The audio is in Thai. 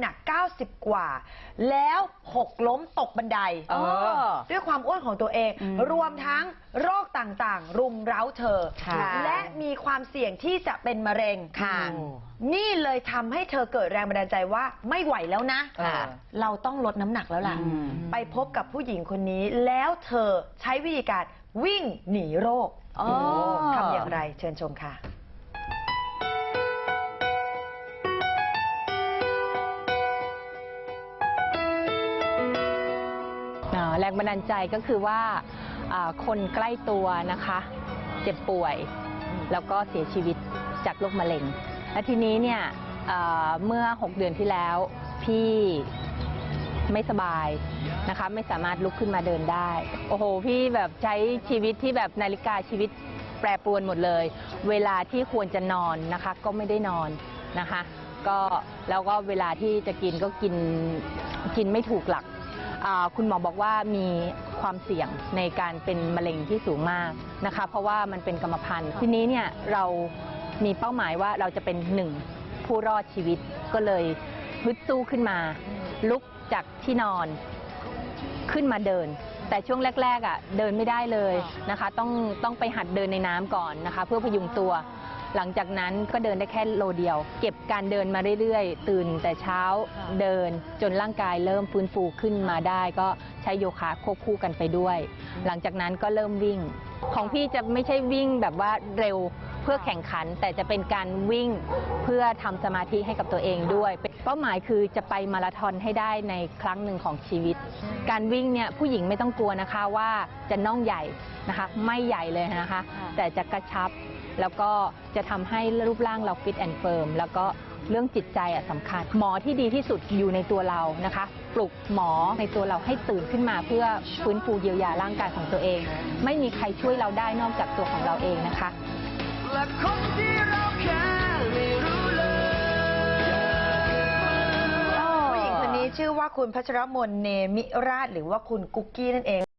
หนัก 90 กว่า แล้วหกล้มตกบันไดเออด้วยความอ้วนของตัวเองอืมรวมทั้งโรคต่างๆ รุมเร้าเธอ ค่ะและมีความเสี่ยงที่จะเป็นมะเร็งค่ะ นี่เลยทำให้เธอเกิดแรงบันดาลใจว่าไม่ไหวแล้วนะ ค่ะ เราต้องลดน้ำหนักแล้วล่ะ อืม ไปพบกับผู้หญิงคนนี้ แล้วเธอใช้วิธีการวิ่งหนีโรคอ๋อ ทำอย่างไรเชิญชมค่ะ แรงบันดาลใจก็คือว่าคนใกล้ตัวนะคะ เจ็บป่วย แล้วก็เสียชีวิตจากโรคมะเร็ง และทีนี้เนี่ยเมื่อ 6 เดือนที่แล้ว พี่ไม่สบายนะคะ ไม่สามารถลุกขึ้นมาเดินได้ โอ้โห พี่แบบใช้ชีวิตที่แบบนาฬิกาชีวิตแปรปรวนหมดเลย เวลาที่ควรจะนอนนะคะ ก็ไม่ได้นอนนะคะ ก็แล้วก็เวลาที่จะกินก็กินกินไม่ถูกหลัก คุณหมอบอกว่ามีความเสี่ยงในการเป็นมะเร็งที่สูงมากนะคะ เพราะว่ามันเป็นกรรมพันธุ์ทีนี้เนี่ยเรามีเป้าหมายว่าเราจะเป็นหนึ่งผู้รอดชีวิตก็เลยฮึดสู้ขึ้นมา ลุกจากที่นอนขึ้นมาเดิน แต่ช่วงแรก ๆอะเดินไม่ได้เลยนะคะ ต้องต้องไปหัดเดินในน้ำก่อนนะคะ เพื่อพยุงตัว หลังจากนั้นก็เดินได้แค่โลเดียว เก็บการเดินมาเรื่อยๆ ตื่นแต่เช้าเดินจนร่างกายเริ่มฟื้นฟูขึ้นมาได้ ก็ใช้โยคะควบคู่กันไปด้วย หลังจากนั้นก็เริ่มวิ่ง ของพี่จะไม่ใช่วิ่งแบบว่าเร็วเพื่อแข่งขันแต่จะเป็นการวิ่งเพื่อทำสมาธิให้กับตัวเองด้วยเป้าหมายคือจะไปมาราธอนให้ได้ในครั้งหนึ่งของชีวิต การวิ่งเนี่ยผู้หญิงไม่ต้องกลัวนะคะว่าจะน่องใหญ่นะคะ ไม่ใหญ่เลยนะคะ แต่จะกระชับ แล้วก็จะทำให้รูปร่างเราฟิตแอนด์เฟิร์มแล้วก็เรื่องจิตใจอะสำคัญ หมอที่ดีที่สุดอยู่ในตัวเรานะคะ ปลุกหมอในตัวเราให้ตื่นขึ้นมาเพื่อฟื้นฟูเยียวยาร่างกายของตัวเอง ไม่มีใครช่วยเราได้นอกจากตัวของเราเองนะคะและคนที่เราแค่ไม่รู้เลยผู้หญิงคนนี้ชื่อว่าคุณพัชรมนเนมิราชหรือว่าคุณกุ๊กกี้นั่นเอง